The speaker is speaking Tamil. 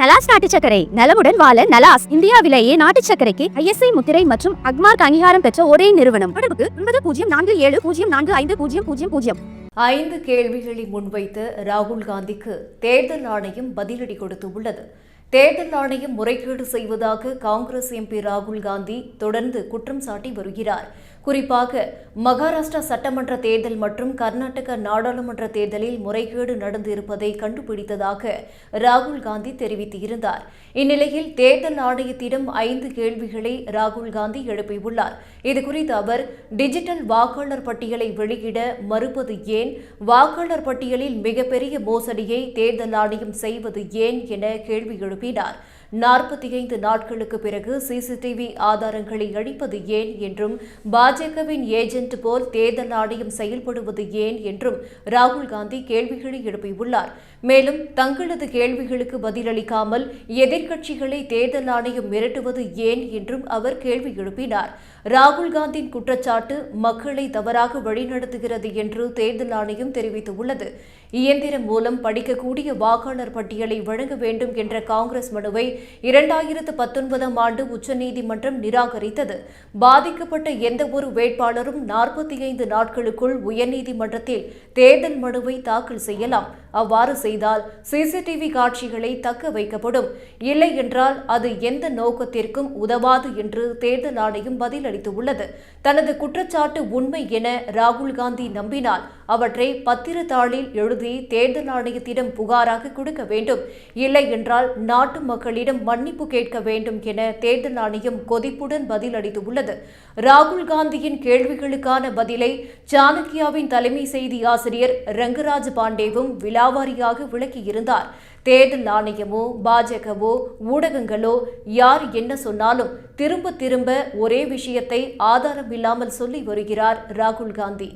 நலாஸ் நாட்டு சக்கரை நலமுடன் வாழ நலாஸ் இந்தியாவிலேயே நாட்டு சக்கரைக்கு ஐஎஸ்ஐ முத்திரை மற்றும் அக்மார்க் அங்கீகாரம் பெற்ற ஒரே நிறுவனம். தொடர்புக்கு ஒன்பது பூஜ்ஜியம் நான்கு ஏழு பூஜ்ஜியம் நான்கு ஐந்து பூஜ்ஜியம் பூஜ்ஜியம் பூஜ்ஜியம். ஐந்து கேள்விகளை முன்வைத்து ராகுல் காந்திக்கு தேர்தல் ஆணையம் பதிலடி கொடுத்துள்ளது தேர்தல் ஆணையம் முறைகேடு செய்வதாக காங்கிரஸ் எம்பி ராகுல் காந்தி தொடர்ந்து குற்றம் சாட்டி வருகிறார். குறிப்பாக மகாராஷ்டிரா சட்டமன்ற தேர்தல் மற்றும் கர்நாடக நாடாளுமன்ற தேர்தலில் முறைகேடு நடந்திருப்பதை கண்டுபிடித்ததாக ராகுல் காந்தி தெரிவித்திருந்தார். இந்நிலையில் தேர்தல் ஆணையத்திடம் ஐந்து கேள்விகளை ராகுல் காந்தி எழுப்பியுள்ளார். இதுகுறித்து அவர் டிஜிட்டல் வாக்காளர் பட்டியலை வெளியிட மறுப்பது ஏன்? வாக்காளர் பட்டியலில் மிகப்பெரிய மோசடியை தேர்தல் ஆணையம் செய்வது ஏன்? என கேள்வி எழுப்பினார். நாற்பத்தி ஐந்து நாட்களுக்கு பிறகு சிசிடிவி ஆதாரங்களை அழிப்பது ஏன் என்றும் பாஜகவின் ஏஜென்ட் போல் தேர்தல் ஆணையம் செயல்படுவது ஏன் என்றும் ராகுல் காந்தி கேள்விகளை எழுப்பியுள்ளார். மேலும் தங்களது கேள்விகளுக்கு பதிலளிக்காமல் எதிர்க்கட்சிகளை தேர்தல் ஆணையம் மிரட்டுவது ஏன் என்றும் அவர் கேள்வி எழுப்பினார். ராகுல் காந்தியின் குற்றச்சாட்டு மக்களை தவறாக வழிநடத்துகிறது என்று தேர்தல் ஆணையம் தெரிவித்துள்ளது. இயந்திரம் மூலம் படிக்கக்கூடிய வாக்காளர் பட்டியலை வழங்க வேண்டும் என்ற காங்கிரஸ் மனுவை இரண்டாயிரத்து பத்தொன்பதாம் ஆண்டு உச்சநீதிமன்றம் நிராகரித்தது. பாதிக்கப்பட்ட எந்தவொரு வேட்பாளரும் நாற்பத்தி ஐந்து நாட்களுக்குள் உயர்நீதிமன்றத்தில் தேர்தல் மனுவை தாக்கல் செய்யலாம். அவ்வாறு செய்தால் சிசிடிவி காட்சிகளை தக்க வைக்கப்படும். இல்லை என்றால் அது எந்த நோக்கத்திற்கும் உதவாது என்று தேர்தல் ஆணையம் பதிலளித்துள்ளது. தனது குற்றச்சாட்டு உண்மை என ராகுல் காந்தி நம்பினால் அவற்றை பத்திரத்தாளில் எழுதி தேர்தல் ஆணையத்திடம் புகாராக கொடுக்க வேண்டும். இல்லை என்றால் நாட்டு மக்களிடம் மன்னிப்பு கேட்க வேண்டும் என தேர்தல் ஆணையம் கொதிப்புடன் பதிலளித்துள்ளது. ராகுல் காந்தி காந்தியின் கேள்விகளுக்கான பதிலை சாணக்கியாவின் தலைமை செய்தி ஆசிரியர் ரங்கராஜ் பாண்டேவும் விலாவாரியாக விளக்கியிருந்தார். தேர்தல் ஆணையமோ பாஜகவோ ஊடகங்களோ யார் என்ன சொன்னாலும் திரும்ப திரும்ப ஒரே விஷயத்தை ஆதாரம் இல்லாமல் சொல்லி வருகிறார் ராகுல் காந்தி.